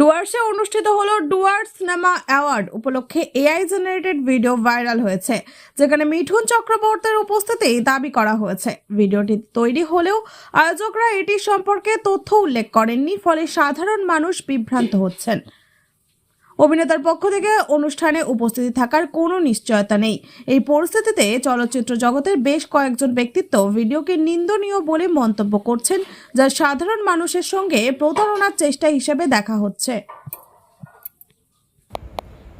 ডুয়ার্সে অনুষ্ঠিত হলো Dooars cinema award. উপলক্ষে এআই জেনারেটেড ভিডিও ভাইরাল হয়েছে, যেখানে মিঠুন চক্রবর্তীর উপস্থিতি দাবি করা হয়েছে। ভিডিওটি তৈরি হলেও আয়োজকরা এটি সম্পর্কে তথ্য উল্লেখ করেননি, ফলে সাধারণ মানুষ বিভ্রান্ত হচ্ছেন। অভিনেতার পক্ষ থেকে অনুষ্ঠানে উপস্থিতি থাকার কোনো নিশ্চয়তা নেই। এই পরিস্থিতিতে চলচ্চিত্র জগতের বেশ কয়েকজন ব্যক্তিত্ব ভিডিওকে নিন্দনীয় বলে মন্তব্য করছেন, যা সাধারণ মানুষের সঙ্গে প্রতারণার চেষ্টা হিসেবে দেখা হচ্ছে।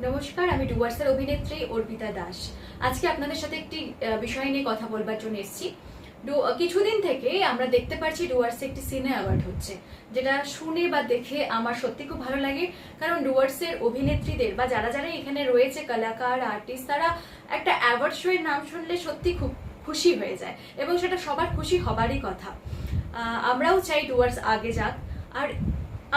নমস্কার, আমি ডুয়ার্সের অভিনেত্রী অর্পিতা দাস। আজকে আপনাদের সাথে একটি বিষয় নিয়ে কথা বলবার জন্য এসেছি। কিছুদিন থেকে আমরা দেখতে পাচ্ছি ডুয়ার্সে একটি সিনে অ্যাওয়ার্ড হচ্ছে, যেটা শুনে বা দেখে আমার সত্যি খুব ভালো লাগে। কারণ ডুয়ার্সের অভিনেত্রীদের বা যারা যারা এখানে রয়েছে, কলাকার আর্টিস্ট তারা একটা অ্যাওয়ার্ড শো এর নাম শুনলে সত্যি খুব খুশি হয়ে যায় এবং সেটা সবার খুশি হবারই কথা। আমরাও চাই ডুয়ার্স আগে যাক। আর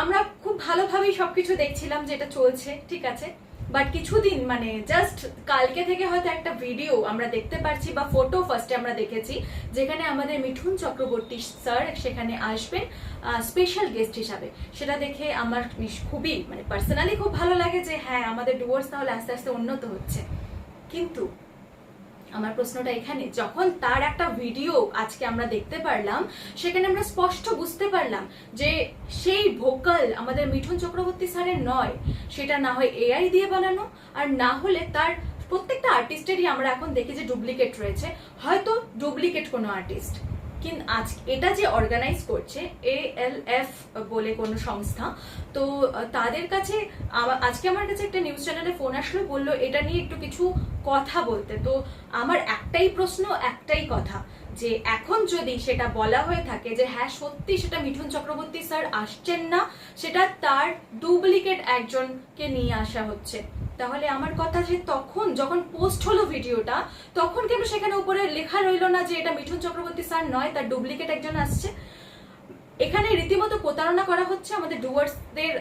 আমরা খুব ভালোভাবেই সবকিছু দেখছিলাম যে এটা চলছে, ঠিক আছে? বাট কিছুদিন মানে জাস্ট কালকে থেকে হয়তো একটা ভিডিও আমরা দেখতে পারছি বা ফটো ফার্স্টে আমরা দেখেছি, যেখানে আমাদের মিঠুন চক্রবর্তী স্যার সেখানে আসবেন স্পেশাল গেস্ট হিসাবে। সেটা দেখে আমার খুবই মানে পার্সোনালি খুব ভালো লাগে যে হ্যাঁ আমাদের ডুয়ার্স তাহলে আস্তে আস্তে উন্নত হচ্ছে। কিন্তু আমার প্রশ্নটা এখানে, যখন তার একটা ভিডিও আজকে আমরা দেখতে পারলাম, সেখানে আমরা স্পষ্ট বুঝতে পারলাম যে সেই ভোকাল আমাদের মিঠুন চক্রবর্তী স্যারের নয়, সেটা না হয় এআই দিয়ে বানানো আর না হলে তার প্রত্যেকটা আর্টিস্টেরই আমরা এখন দেখি যে ডুপ্লিকেট রয়েছে। হয়তো ডুপ্লিকেট কোনো আর্টিস্ট কিন্তু আজ এটা যে অর্গানাইজ করছে এ এল এফ বলে কোনো সংস্থা, তো তাদের কাছে আজকে আমার কাছে একটা নিউজ চ্যানেলে ফোন আসলো, বলল এটা নিয়ে একটু কিছু কথা বলতে। তো আমার একটাই প্রশ্ন, একটাই কথা, যে এখন যদি সেটা বলা হয়ে থাকে যে হ্যাঁ সত্যি সেটা মিঠুন চক্রবর্তী স্যার আসছেন না, সেটা তার ডুপ্লিকেট একজনকে নিয়ে আসা হচ্ছে। তাহলে আমার কথা যে তখন যখন পোস্ট হলো ভিডিওটা, তখন কেন সেখানে উপরে লেখা রইল না যে এটা মিঠুন চক্রবর্তী স্যার নয়, তার ডুপ্লিকেট একজন আসছে? এখানে রীতিমতো প্রতারণা করা হচ্ছে আমাদের ডুয়ার্সদের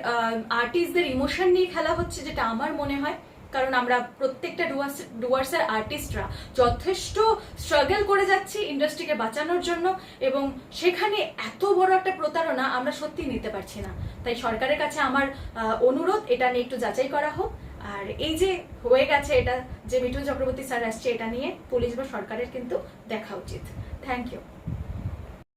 আর্টিস্টদের ইমোশন নিয়ে খেলা হচ্ছে, যেটা আমার মনে হয়। কারণ আমরা প্রত্যেকটা ডুয়ার্স ডুয়ার্সের আর্টিস্টরা যথেষ্ট স্ট্রাগল করে যাচ্ছি ইন্ডাস্ট্রিকে বাঁচানোর জন্য এবং সেখানে এত বড় একটা প্রতারণা আমরা সত্যি নিতে পারছি না। তাই সরকারের কাছে আমার অনুরোধ, এটা নিয়ে একটু যাচাই করা হোক। আর এই যে হয়ে গেছে এটা, যে মিঠুন চক্রবর্তী স্যার আসছে এটা নিয়ে পুলিশ বা সরকারের কিন্তু দেখা উচিত। Thank you